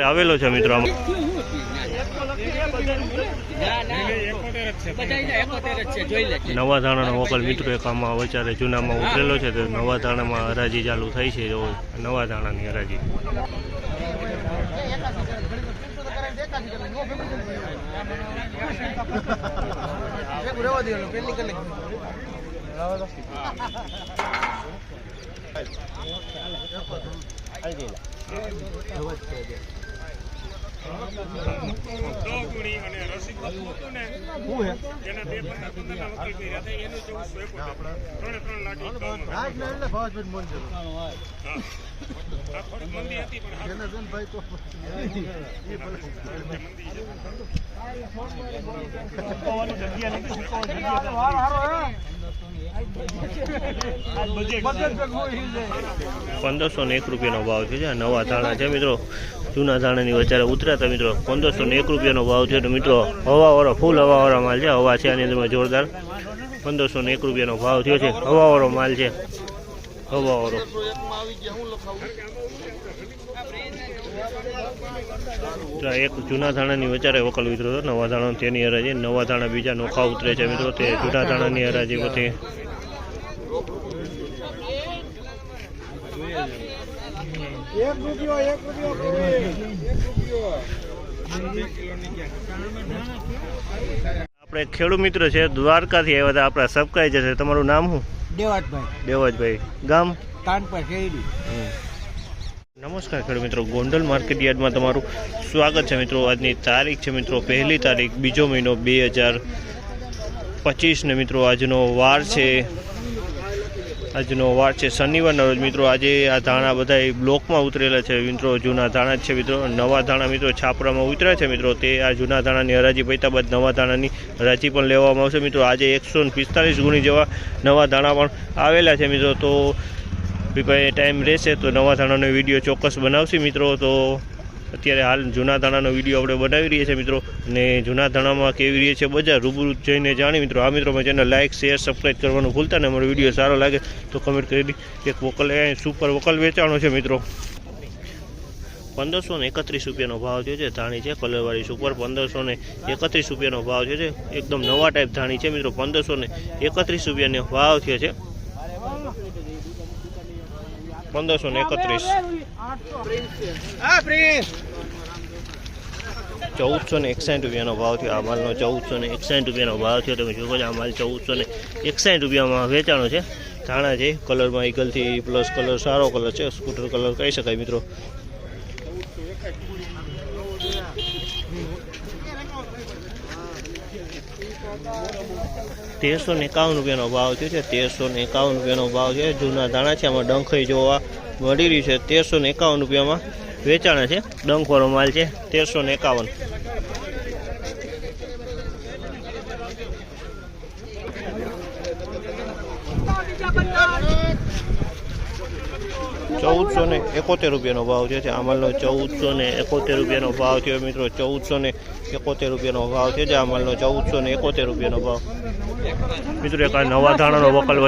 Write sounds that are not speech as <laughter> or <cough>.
આવેલો છે મિત્રો નવા ધાણાનો વકલ મિત્રો એક આમાં વચારે જૂનામાં ઉતરેલો છે તો નવા ધાણામાં હરાજી ચાલુ થઈ છે નવા ધાણાની હરાજી. <laughs> <laughs> ગુણી અને રસિક હતું ને એના બે પંદર પંદર વકીલ કર્યા હતા પંદરસો ને એક રૂપિયાનો ભાવ છે આ નવા ધાણા છે મિત્રો. જૂના ધાણાની વચારે ઉતર્યા મિત્રો. પંદરસો ને એક રૂપિયાનો ભાવ છે તો મિત્રો, હવાવાળો, ફૂલ હવાવાળો માલ છે. હવા છે આની અંદરમાં જોરદાર. પંદરસો ને એક રૂપિયાનો ભાવ થયો છે. હવાવાળો માલ છે. હવાવાળો. એક જૂના ધાણાની વચારે વકલ ઉતર્યો હતો. નવા ધાણા તેની હરાજી નવા ધાણા બીજા નોખા ઉતરે છે મિત્રો. તે જૂના ધાણાની હરાજી બધી આપણે ખેડૂત મિત્ર છે દ્વારકાથી આવ્યા હતા. આપણા સબકાઈ છે. તમારું નામ શું? દેવાજભાઈ. દેવાજભાઈ. ગામ? કાનપા શેરડી. નમસ્કાર ખેડૂત મિત્રો, ગોંડલ માર્કેટ યાર્ડમાં તમારું સ્વાગત છે મિત્રો. આજની તારીખ છે મિત્રો, પહેલી તારીખ, બીજો મહિનો બે હજાર પચીસને મિત્રો આજનો વાર છે. આજનો વાર છે શનિવારના રોજ મિત્રો. આજે આ ધાણા બધા બ્લોકમાં ઉતરેલા છે મિત્રો, જૂના ધાણા છે મિત્રો. નવા ધાણા મિત્રો છાપરામાં ઉતર્યા છે મિત્રો. તે આ જૂના ધાણાની હરાજી પૈતા બાદ નવા ધાણાની હરાજી પણ લેવામાં આવશે મિત્રો. આજે એકસો પિસ્તાલીસ ગુણી જેવા નવા ધાણા પણ આવેલા છે મિત્રો. તો બી ભાઈ ટાઈમ રહેશે તો નવા ધાણાનો વીડિયો ચોક્કસ બનાવશે મિત્રો. તો અત્યારે હાલ જૂના ધાણાનો વીડિયો આપણે બનાવી રહ્યા છીએ મિત્રો. અને જૂના ધાણામાં કેવી રહી છે બજાર, રૂબરૂ જઈને જાણી મિત્રો. આ મિત્રો ચેનલ લાઇક શેર સબસ્ક્રાઈબ કરવાનું ભૂલતા ને અમારો વીડિયો સારો લાગે તો કમેન્ટ કરી એક વોકલ સુપર વોકલ વેચાણો છે મિત્રો. પંદરસો ને એકત્રીસ રૂપિયાનો ભાવ થયો છે ધાણી છે, કલરવાળી સુપર પંદરસો ને એકત્રીસ રૂપિયાનો ભાવ થયો છે. એકદમ નવા ટાઈપ ધાણી છે મિત્રો. પંદરસો ને એકત્રીસ રૂપિયાનો ભાવ થયો છે. પંદરસો ને એકત્રીસ. ચૌદસો ને એકસાઠ રૂપિયાનો ભાવ થયો. આ માલનો ચૌદસો ને એકસાઠ રૂપિયાનો ભાવ થયો. તમે છો આ માલ ચૌદસો ને એકસાઠ રૂપિયામાં વેચાણો છે. ધાણા છે કલરમાં ઈગલથી પ્લસ કલર સારો કલર છે. સ્કૂટર કલર કહી શકાય મિત્રો. તેરસો ને એકાવન રૂપિયાનો ભાવ થયો છે. તેરસો ને એકાવન રૂપિયાનો ભાવ છે. જૂના છે. આમાં ડંખઈ જોવા મળી રહ્યું છે. તેરસો ને એકાવન રૂપિયામાં વેચાણ છે. ડંખવાળો માલ છે. તેરસો ને એકાવન. ચૌદસો ને એકોતેર રૂપિયાનો ભાવ છે. આ માલનો ચૌદસો ને એકોતેર રૂપિયાનો ભાવ થયો. મિત્રો, ચૌદસો ને એકોતેર રૂપિયાનો ભાવ છે. આ માલનો ચૌદસો ને એકોતેર રૂપિયાનો ભાવ. મિત્રો, એક નવા ધાણાનો વકલ